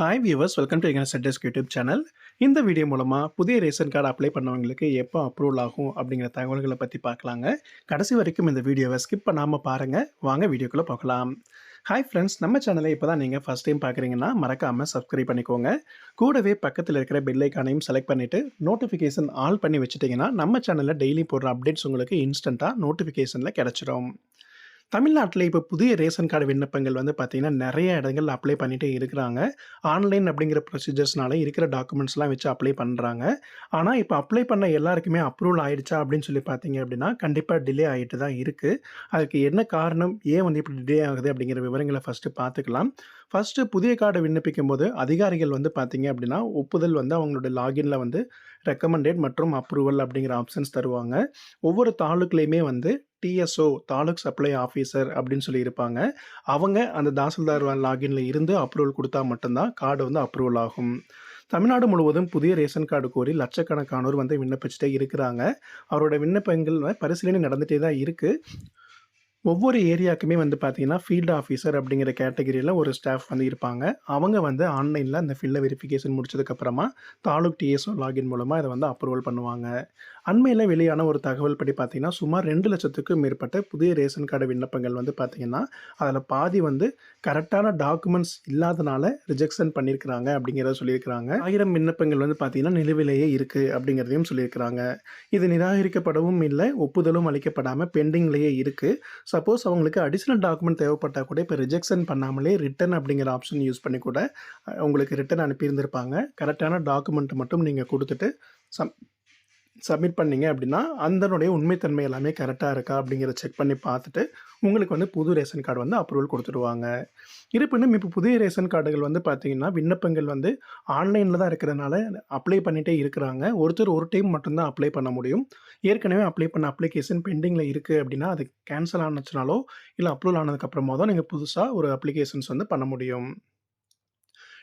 Hi viewers welcome to எங்கள் செட்டஸ்க் YouTube channel இந்த வீடியோ மூலமாக புதிய ரேஷன் கார்டு அப்ளை பண்ணவங்களுக்கு எப்போ அப்ரூவல் ஆகும் அப்படிங்கிற தகவல்களை பற்றி பார்க்கலாங்க. கடைசி வரைக்கும் இந்த வீடியோவை ஸ்கிப் பண்ணாமல் பாருங்கள் வாங்க வீடியோக்குள்ளே பார்க்கலாம் ஹாய் ஃப்ரெண்ட்ஸ் நம்ம சேனலை இப்போ தான் நீங்கள் ஃபஸ்ட் டைம் பார்க்குறீங்கன்னா மறக்காமல் சப்ஸ்கிரைப் பண்ணிக்கோங்க. கூடவே பக்கத்தில் இருக்கிற பெல்லைக்கானையும் செலக்ட் பண்ணிவிட்டு நோட்டிஃபிகேஷன் ஆல் பண்ணி வச்சுட்டிங்கன்னா நம்ம சேனலில் டெய்லி போடுற அப்டேட்ஸ் உங்களுக்கு இன்ஸ்டண்ட்டாக நோட்டிஃபிகேஷனில் கிடச்சிரும். தமிழ்நாட்டில் இப்போ புதிய ரேஷன் கார்டு விண்ணப்பங்கள் வந்து பார்த்திங்கன்னா நிறைய இடங்கள் அப்ளை பண்ணிகிட்டே இருக்கிறாங்க. ஆன்லைன் அப்படிங்கிற ப்ரொசீஜர்ஸ்னால இருக்கிற டாக்குமெண்ட்ஸ்லாம் வச்சு அப்ளை பண்ணுறாங்க ஆனால் இப்போ அப்ளை பண்ண எல்லாருக்குமே அப்ரூவல் ஆயிடுச்சா அப்படின்னு சொல்லி பார்த்தீங்க அப்படின்னா கண்டிப்பாக டிலே ஆகிட்டு தான் இருக்குது அதுக்கு என்ன காரணம்? ஏன் வந்து இப்படி டிலே ஆகுது அப்படிங்கிற விவரங்களை ஃபஸ்ட்டு பார்த்துக்கலாம் ஃபஸ்ட்டு புதிய கார்டை விண்ணப்பிக்கும் போது அதிகாரிகள் வந்து பார்த்தீங்க அப்படின்னா ஒப்புதல் வந்து அவங்களோட லாகின்ல வந்து ரெக்கமெண்டட் மற்றும் அப்ரூவல் அப்படிங்கிற ஆப்ஷன்ஸ் தருவாங்க. ஒவ்வொரு தாலுக்குலேயுமே வந்து டிஎஸ்ஓ தாலுக் சப்ளை ஆஃபீஸர் அப்படின்னு சொல்லி இருப்பாங்க அவங்க அந்த தாசில்தார் லாகின்ல இருந்து அப்ரூவல் கொடுத்தா மட்டும்தான் கார்டு வந்து அப்ரூவல் ஆகும். தமிழ்நாடு முழுவதும் புதிய ரேஷன் கார்டு கோரி லட்சக்கணக்கானோர் வந்து விண்ணப்பிச்சுட்டே இருக்கிறாங்க. அவரோட விண்ணப்பங்கள் பரிசீலனை நடந்துகிட்டே தான் இருக்குது ஒவ்வொரு ஏரியாவுக்குமே வந்து பார்த்தீங்கன்னா ஃபீல்டு ஆஃபீஸர் அப்படிங்கிற கேட்டகரியில் ஒரு ஸ்டாஃப் வந்து இருப்பாங்க. அவங்க வந்து ஆன்லைனில் அந்த ஃபில்லை வெரிஃபிகேஷன் முடிச்சதுக்கப்புறமா தாலுக் டிஎஸ்ஓ லாகின் மூலமாக இதை வந்து அப்ரூவல் பண்ணுவாங்க. அண்மையில் வெளியான ஒரு தகவல் படி பார்த்தீங்கன்னா சுமார் ரெண்டு லட்சத்துக்கும் மேற்பட்ட புதிய ரேஷன் கார்டு விண்ணப்பங்கள் வந்து பார்த்தீங்கன்னா அதில் பாதி வந்து கரெக்டான டாக்குமெண்ட்ஸ் இல்லாதனால ரிஜெக்ஷன் பண்ணியிருக்கிறாங்க அப்படிங்கிறத சொல்லியிருக்கிறாங்க. ஆயிரம் விண்ணப்பங்கள் வந்து பார்த்தீங்கன்னா நிலுவிலேயே இருக்குது அப்படிங்கிறதையும் சொல்லியிருக்கிறாங்க. இது நிராகரிக்கப்படவும் இல்லை ஒப்புதலும் அளிக்கப்படாமல் பெண்டிங்லேயே இருக்குது சப்போஸ் அவங்களுக்கு அடிஷ்னல் டாக்குமெண்ட் தேவைப்பட்டால் கூட இப்போ ரிஜெக்ஷன் பண்ணாமலே ரிட்டன் அப்படிங்கிற ஆப்ஷன் யூஸ் பண்ணி கூட உங்களுக்கு ரிட்டன் அனுப்பியிருந்திருப்பாங்க. கரெக்டான டாக்குமெண்ட் மட்டும் நீங்கள் கொடுத்துட்டு சம் சப்மிட் பண்ணீங்க அப்படின்னா அதனுடைய உண்மைத்தன்மை எல்லாமே கரெக்டாக இருக்கா அப்படிங்கிறத செக் பண்ணி பார்த்துட்டு உங்களுக்கு வந்து புது ரேஷன் கார்டு வந்து அப்ரூவல் கொடுத்துருவாங்க இருப்பினும் இப்போ புதிய ரேஷன் கார்டுகள் வந்து பார்த்தீங்கன்னா விண்ணப்பங்கள் வந்து ஆன்லைனில் தான் இருக்கிறதுனால அப்ளை பண்ணிகிட்டே இருக்கிறாங்க. ஒருத்தர் ஒரு டைம் மட்டும்தான் அப்ளை பண்ண முடியும். ஏற்கனவே அப்ளை பண்ண அப்ளிகேஷன் பெண்டிங்கில் இருக்குது அப்படின்னா அது கேன்சல் ஆனச்சுனாலோ இல்லை அப்ரூவல் ஆனதுக்கப்புறமா தான் நீங்கள் புதுசாக ஒரு அப்ளிகேஷன்ஸ் வந்து பண்ண முடியும்.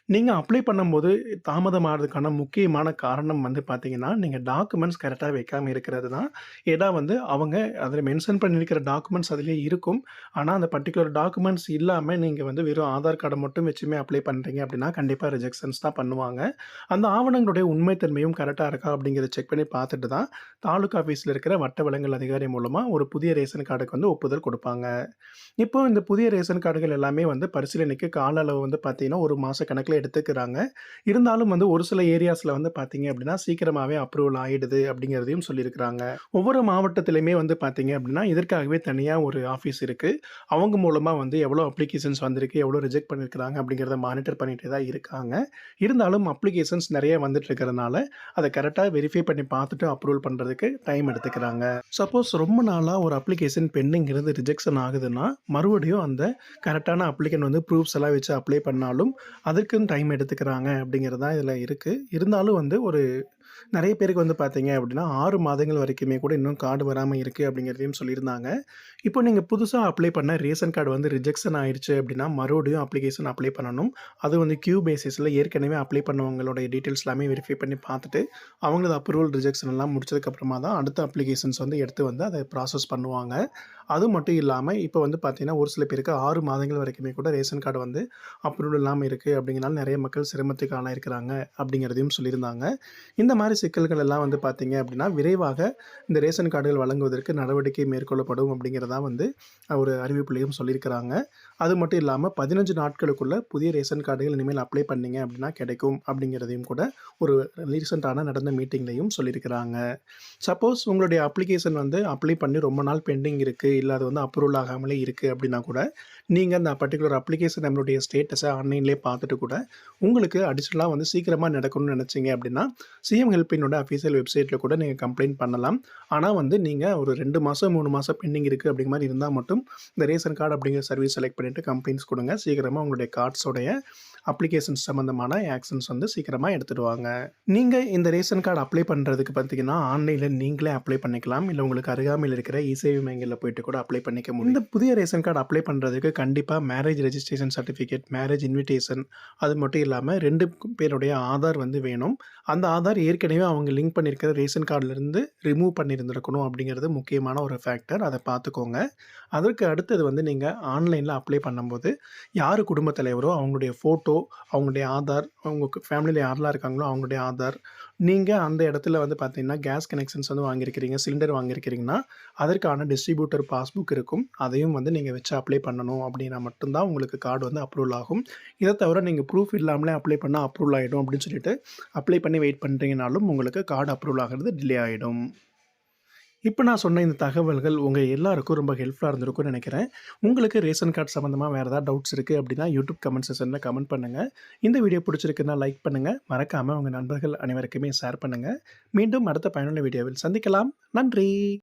நீங்கள் அப்ளை பண்ணும்போது தாமதமாகிறதுக்கான முக்கியமான காரணம் வந்து பார்த்தீங்கன்னா, நீங்கள் டாக்குமெண்ட்ஸ் கரெக்டாக வைக்காமல் இருக்கிறது தான். ஏன்னா வந்து அவங்க அதில் மென்ஷன் பண்ணியிருக்கிற டாக்குமெண்ட்ஸ் அதிலே இருக்கும். ஆனால் அந்த பர்ட்டிகுலர் டாக்குமெண்ட்ஸ் இல்லாமல் நீங்கள் வந்து வெறும் ஆதார் கார்டை மட்டும் வச்சுமே அப்ளை பண்ணுறீங்க அப்படின்னா, கண்டிப்பாக ரிஜெக்ஷன்ஸ் தான் பண்ணுவாங்க. அந்த ஆவணங்களுடைய உண்மைத்தன்மையும் கரெக்டாக இருக்கா அப்படிங்கிறத செக் பண்ணி பார்த்துட்டு தான், தாலுகா ஆஃபீஸில் இருக்கிற வட்ட வழங்கல் அதிகாரி மூலமாக ஒரு புதிய ரேஷன் கார்டுக்கு வந்து ஒப்புதல் கொடுப்பாங்க இப்போ இந்த புதிய ரேஷன் கார்டுகள் எல்லாமே வந்து பரிசீலனைக்கு கால அளவு வந்து பார்த்தீங்கன்னா, ஒரு மாத கணக்கில் எடுத்துக்கிறாங்க. இருந்தாலும் வந்து ஒரு சில ஏரியாஸில் வந்து பார்த்தீங்க அப்படின்னா, சீக்கிரமாகவே அப்ரூவல் ஆகிடுது அப்படிங்கிறதையும் சொல்லியிருக்கிறாங்க. ஒவ்வொரு மாவட்டத்திலையுமே வந்து பார்த்தீங்க அப்படின்னா, இதற்காகவே தனியாக ஒரு ஆஃபீஸ் இருக்குது அவங்க மூலமாக வந்து எவ்வளோ அப்ளிகேஷன்ஸ் வந்திருக்கு, எவ்வளோ ரிஜெக்ட் பண்ணியிருக்கிறாங்க அப்படிங்கிறத மானிட்டர் பண்ணிகிட்டே தான் இருக்காங்க. இருந்தாலும் அப்ளிகேஷன்ஸ் நிறைய வந்துட்டு இருக்கிறதுனால, அதை கரெக்டாக வெரிஃபை பண்ணி பார்த்துட்டு அப்ரூவல் பண்ணுறதுக்கு டைம் எடுத்துக்கிறாங்க. சப்போஸ் ரொம்ப நாளாக ஒரு அப்ளிகேஷன் பெண்டிங் இருந்து ரிஜெக்ஷன் ஆகுதுன்னா, மறுபடியும் அந்த கரெக்டான அப்ளிகன் வந்து ப்ரூஃப்ஸ் எல்லாம் வச்சு அப்ளை பண்ணாலும், அதற்கும் டைம் எடுத்துக்கிறாங்க அப்படிங்கிறது தான் இதில் இருக்குது இருந்தாலும் வந்து ஒரு நிறைய பேருக்கு வந்து பார்த்தீங்க அப்படின்னா, ஆறு மாதங்கள் வரைக்குமே கூட இன்னும் கார்டு வராம இருக்குது அப்படிங்கிறதையும் சொல்லியிருந்தாங்க. இப்போ நீங்கள் புதுசாக அப்ளை பண்ண ரேஷன் கார்டு வந்து ரிஜெக்ஷன் ஆயிடுச்சு அப்படின்னா, மறுபடியும் அப்ளிகேஷன் அப்ளை பண்ணணும். அது வந்து கியூ பேசிஸில் ஏற்கனவே அப்ளை பண்ணவங்களுடைய டீட்டெயில்ஸ் எல்லாமே வெரிஃபை பண்ணி பார்த்துட்டு, அவங்களது அப்ரூவல், ரிஜெக்ஷன் எல்லாம் முடிச்சதுக்கப்புறமா தான் அடுத்த அப்ளிகேஷன்ஸ் வந்து எடுத்து வந்து அதை ப்ராசஸ் பண்ணுவாங்க. அது மட்டும் இல்லாமல் இப்போ வந்து பார்த்தீங்கன்னா, ஒரு சில பேருக்கு ஆறு மாதங்கள் வரைக்குமே கூட ரேஷன் கார்டு வந்து அப்ரூவல் இல்லாமல் இருக்குது அப்படிங்கிறனால நிறைய மக்கள் சிரமத்துக்கு ஆளாயிருக்கிறாங்க அப்படிங்கிறதையும் சொல்லியிருந்தாங்க. இந்த மாதிரி மாதிரி சிக்கல்கள் எல்லாம் வந்து பார்த்தீங்க அப்படின்னா, விரைவாக இந்த ரேஷன் கார்டுகள் வழங்குவதற்கு நடவடிக்கை மேற்கொள்ளப்படும் அப்படிங்கிறதா வந்து ஒரு அறிவிப்புலையும் சொல்லியிருக்கிறாங்க. அது மட்டும் இல்லாமல் பதினஞ்சு நாட்களுக்குள்ள புதிய ரேஷன் கார்டுகள் இனிமேல் அப்ளை பண்ணீங்க அப்படின்னா கிடைக்கும் அப்படிங்கிறதையும் கூட ஒரு ரீசெண்டான நடந்த மீட்டிங்லையும் சொல்லியிருக்கிறாங்க. சப்போஸ் உங்களுடைய அப்ளிகேஷன் வந்து அப்ளை பண்ணி ரொம்ப நாள் பெண்டிங் இருக்கு, இல்லை அது வந்து அப்ரூவல் ஆகாமலே இருக்கு அப்படின்னா கூட, நீங்கள் அந்த பர்ட்டிகுலர் அப்ளிகேஷன் நம்மளுடைய ஸ்டேட்டஸை ஆன்லைன்லேயே பார்த்துட்டு கூட, உங்களுக்கு அடிஷ்னலாக வந்து சீக்கிரமாக நடக்கணும்னு நினச்சிங்க அப்படின்னா, சிஎம் ஹெல்ப்லைனோட அஃபீஷியல் வெப்சைட்டில் கூட நீங்கள் கம்ப்ளைண்ட் பண்ணலாம். ஆனால் வந்து நீங்கள் ஒரு ரெண்டு மாதம் மூணு மாசம் பெண்டிங் இருக்கு அப்படிங்கிற மாதிரி இருந்தால் மட்டும், இந்த ரேஷன் கார்டு அப்படிங்கிற சர்வீஸ் செலக்ட் பண்ணிட்டு கம்ப்ளைண்ட்ஸ் கொடுங்க சீக்கிரமா உங்களுடைய கார்ட்ஸோடைய அப்ளிகேஷன்ஸ் சம்மந்தமான ஆக்ஷன்ஸ் வந்து சீக்கிரமாக எடுத்துடுவாங்க. நீங்கள் இந்த ரேஷன் கார்டு அப்ளை பண்ணுறதுக்கு பார்த்தீங்கன்னா, ஆன்லைனில் நீங்களே அப்ளை பண்ணிக்கலாம். இல்லை உங்களுக்கு அருகாமையில் இருக்கிற இசேவை மையங்களில் போயிட்டு கூட அப்ளை பண்ணிக்க முடியும். இந்த புதிய ரேஷன் கார்டு அப்ளை பண்ணுறதுக்கு கண்டிப்பாக marriage registration certificate, marriage invitation அது மட்டும் இல்லாமல் ரெண்டு பேருடைய ஆதார் வந்து வேணும். அந்த ஆதார் ஏற்கனவே அவங்க லிங்க் பண்ணியிருக்கிற ரேஷன் கார்டுலருந்து ரிமூவ் பண்ணியிருந்துருக்கணும் அப்படிங்கிறது முக்கியமான ஒரு ஃபேக்டர். அதை பார்த்துக்கோங்க. அதற்கு அடுத்தது வந்து நீங்கள் ஆன்லைனில் அப்ளை பண்ணும்போது, யார் குடும்பத் தலைவரோ அவங்களுடைய ஃபோட்டோ, அவங்களுடைய ஆதார், அவங்க ஃபேமிலியில் யாரெல்லாம் இருக்காங்களோ அவங்களுடைய ஆதார், நீங்கள் அந்த இடத்துல வந்து பார்த்தீங்கன்னா, கேஸ் கனெக்ஷன்ஸ் வந்து வாங்கியிருக்கிறீங்க, சிலிண்டர் வாங்கியிருக்கிறீங்கன்னா, அதற்கான டிஸ்ட்ரிபியூட்டர் பாஸ்புக் இருக்கும். அதையும் வந்து நீங்கள் வச்சு அப்ளை பண்ணணும் அப்படின்னா மட்டும்தான் உங்களுக்கு கார்டு வந்து அப்ரூவல் ஆகும். இதை தவிர நீங்கள் ப்ரூஃப் இல்லாமலே அப்ளை பண்ணால் அப்ரூவல் ஆகிடும் அப்படின்னு சொல்லிட்டு, அப்ளை பண்ணி வெயிட் பண்ணுறீங்கனாலும் உங்களுக்கு கார்டு அப்ரூவல் ஆகிறது டிலே ஆகிடும் இப்போ நான் சொன்ன இந்த தகவல்கள் உங்கள் எல்லாருக்கும் ரொம்ப ஹெல்ப்ஃபுல்லாக இருந்திருக்கும்னு நினைக்கிறேன் உங்களுக்கு ரேஷன் கார்டு சம்மந்தமாக வேறு ஏதாவது டவுட்ஸ் இருக்குது அப்படின்னா, யூடியூப் கமெண்ட் செஷனில் கமெண்ட் பண்ணுங்க. இந்த வீடியோ பிடிச்சிருக்குன்னா லைக் பண்ணுங்கள் மறக்காமல் உங்கள் நண்பர்கள் அனைவருக்குமே ஷேர் பண்ணுங்கள் மீண்டும் அடுத்த பயனுள்ள வீடியோவில் சந்திக்கலாம். நன்றி.